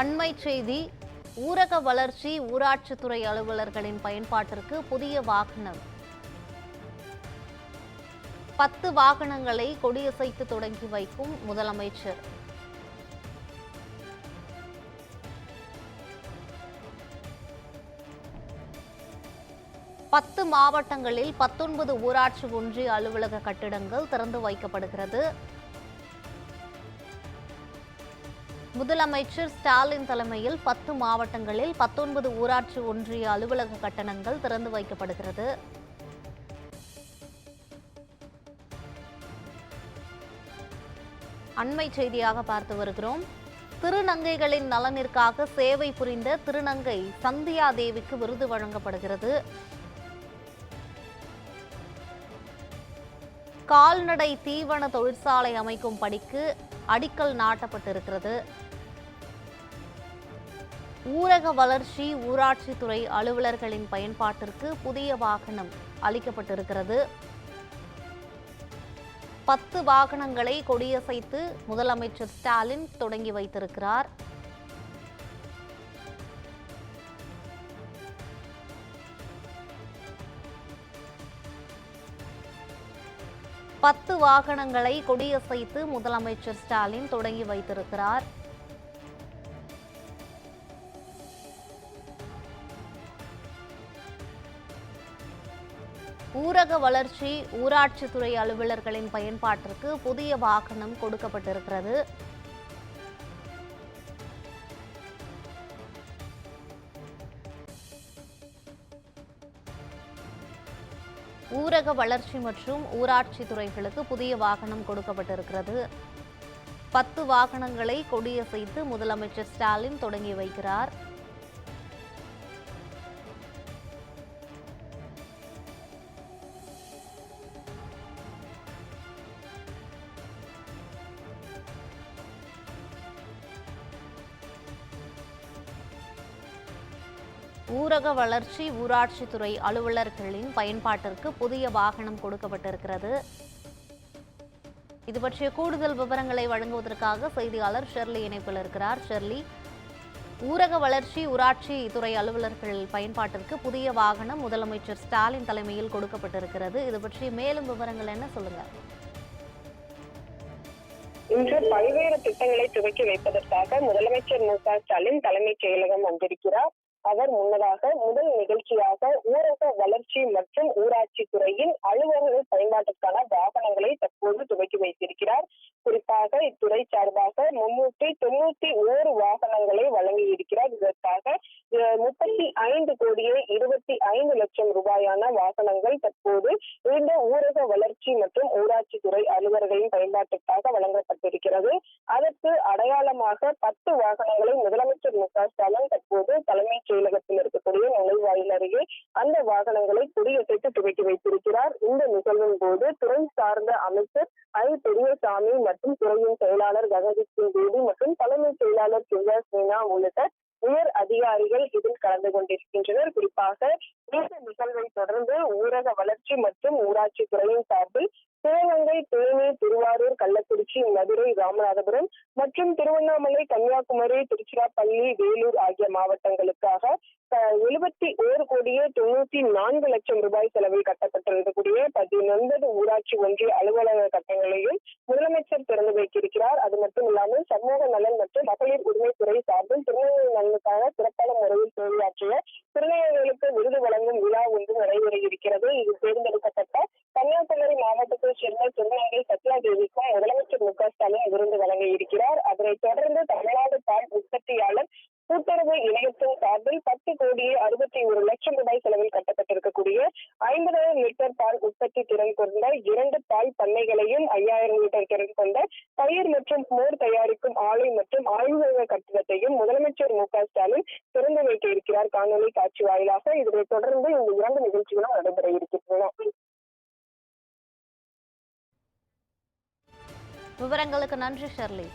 அண்மை செய்தி ஊரக வளர்ச்சி ஊராட்சித்துறை அலுவலர்களின் பயன்பாட்டிற்கு புதிய வாகனம். பத்து வாகனங்களை கொடியசைத்து தொடங்கி வைக்கும் முதலமைச்சர். பத்து மாவட்டங்களில் பத்தொன்பது ஊராட்சி ஒன்றிய அலுவலக கட்டிடங்கள் திறந்து வைக்கப்படுகிறது. முதலமைச்சர் ஸ்டாலின் தலைமையில் பத்து மாவட்டங்களில் பத்தொன்பது ஊராட்சி ஒன்றிய அலுவலக கட்டணங்கள் திறந்து வைக்கப்படுகிறது. அண்மை செய்தியாக பார்த்து வருகிறோம். திருநங்கைகளின் நலனிற்காக சேவை புரிந்த திருநங்கை சந்தியா தேவிக்கு விருது வழங்கப்படுகிறது. கால்நடை தீவன தொழிற்சாலை அமைக்கும் பணிக்கு அடிக்கல் நாட்டப்பட்டிருக்கிறது. ஊரக வளர்ச்சி ஊராட்சித்துறை அலுவலர்களின் பயன்பாட்டிற்கு புதிய வாகனம் அளிக்கப்பட்டிருக்கிறது. பத்து வாகனங்களை கொடியசைத்து முதலமைச்சர் ஸ்டாலின் தொடங்கி வைத்திருக்கிறார். பத்து வாகனங்களை கொடியசைத்து முதலமைச்சர் ஸ்டாலின் தொடங்கி வைத்திருக்கிறார். ஊரக வளர்ச்சி ஊராட்சித்துறை அலுவலர்களின் பயன்பாட்டிற்கு புதிய வாகனம் கொடுக்கப்பட்டிருக்கிறது. ஊரக வளர்ச்சி மற்றும் ஊராட்சி துறைகளுக்கு புதிய வாகனம் கொடுக்கப்பட்டிருக்கிறது. பத்து வாகனங்களை கொடியசைத்து முதலமைச்சர் ஸ்டாலின் தொடங்கி வைக்கிறார். ஊரக வளர்ச்சி ஊராட்சித்துறை அலுவலர்களின் பயன்பாட்டிற்கு புதிய வாகனம் கொடுக்கப்பட்டிருக்கிறது. இது பற்றிய கூடுதல் விவரங்களை வழங்குவதற்காக செய்தியாளர் ஷெர்லி இணைப்பில் இருக்கிறார். ஷெர்லி ஊரக வளர்ச்சி ஊராட்சி துறை அலுவலர்கள் பயன்பாட்டிற்கு புதிய வாகனம் முதலமைச்சர் ஸ்டாலின் தலைமையில் கொடுக்கப்பட்டிருக்கிறது. இது பற்றி மேலும் விவரங்கள் என்ன சொல்லுங்க? இன்று பல்வேறு திட்டங்களை துவக்கி வைப்பதற்காக முதலமைச்சர் மு க ஸ்டாலின் தலைமைச் செயலகம் வந்திருக்கிறார். அவர் முன்னதாக முதல் நிகழ்ச்சியாக ஊரக வளர்ச்சி மற்றும் ஊராட்சி துறையின் அலுவலர்கள் பயன்பாட்டிற்கான வாகனங்களை தற்போது துவக்கி வைத்திருக்கிறார். குறிப்பாக இத்துறை சார்பாக முன்னூற்றி தொண்ணூத்தி ஓரு வாகனங்களை வழங்கியிருக்கிறார். இதற்காக முப்பத்தி ஐந்து கோடியே இருபத்தி ஐந்து லட்சம் ரூபாயான வாகனங்கள் தற்போது இந்த ஊரக வளர்ச்சி மற்றும் ஊராட்சி துறை அலுவலர்களின் பயன்பாட்டிற்காக வழங்கப்பட்டிருக்கிறது. அதற்கு அடையாளமாக பத்து வாகனங்களை முதலமைச்சர் மு க ஸ்டாலின் தற்போது செயலகத்தில் இருக்கக்கூடிய நுழைவாயில் அருகே அந்த வாகனங்களை கொடியசைத்து துவக்கி வைத்திருக்கிறார். இந்த நிகழ்வின் போது துறை சார்ந்த அமைச்சர் ஐ. பெரியசாமி மற்றும் துறையின் செயலாளர் ககதீப் சிங் தேவி மற்றும் தலைமைச் செயலாளர் சிவா சேனா உள்ளிட்ட உயர் அதிகாரிகள் இதில் கலந்து கொண்டிருக்கின்றனர். குறிப்பாக இந்த நிகழ்வை தொடர்ந்து ஊரக வளர்ச்சி மற்றும் ஊராட்சி துறையின் சார்பில் சிவகங்கை தேனி திருவாரூர் கள்ளக்குறிச்சி மதுரை ராமநாதபுரம் மற்றும் திருவண்ணாமலை கன்னியாகுமரி திருச்சிராப்பள்ளி வேலூர் ஆகிய மாவட்டங்களுக்காக எழுபத்தி ஓரு கோடியே தொண்ணூத்தி நான்கு லட்சம் ரூபாய் செலவில் கட்டப்பட்டிருக்கக்கூடிய பதினொன்பது ஊராட்சி ஒன்றிய அலுவலக கட்டங்களையும் முதலமைச்சர் திறந்து வைக்கிருக்கிறார் அது மட்டும் இல்லாமல் சமூக நலன் மற்றும் மகளிர் உரிமைத்துறை சார்பில் திருநெல்வேலி நலனுக்காக சிறப்பான முறையில் தொழிலாற்றிய திருநெல்வேலிகளுக்கு விருது வழங்கும் விழா ஒன்று நடைபெற இருக்கிறது. இது தேர்ந்தெடுக்கப்பட்ட மாவட்டத்தைச் திருநங்கை சத்யா தேவிக்கும் முதலமைச்சர் மு க ஸ்டாலின் விருது வழங்க இருக்கிறார். அதனைத் தொடர்ந்து தமிழ்நாடு பால் உற்பத்தியாளர் கூட்டுறவு இணையத்தின் சார்பில் பத்து கோடியே அறுபத்தி ஒரு லட்சம் ரூபாய் செலவில் கட்டப்பட்டிருக்கக்கூடிய ஐம்பதாயிரம் லிட்டர் பால் உற்பத்தி திறன் கொண்ட இரண்டு பால் பண்ணைகளையும் ஐயாயிரம் லிட்டர் திறன் கொண்ட தயிர் மற்றும் மோர் தயாரிக்கும் ஆலை மற்றும் ஆய்வக கட்டிடத்தையும் முதலமைச்சர் மு க ஸ்டாலின் திறந்து வைக்க இருக்கிறார். காணொலி காட்சி வாயிலாக இதனைத் தொடர்ந்து இந்த இரண்டு நிகழ்ச்சிகளும் நடைபெற இருக்கின்றன. விவரங்களுக்கு நன்றி ஷெர்லி.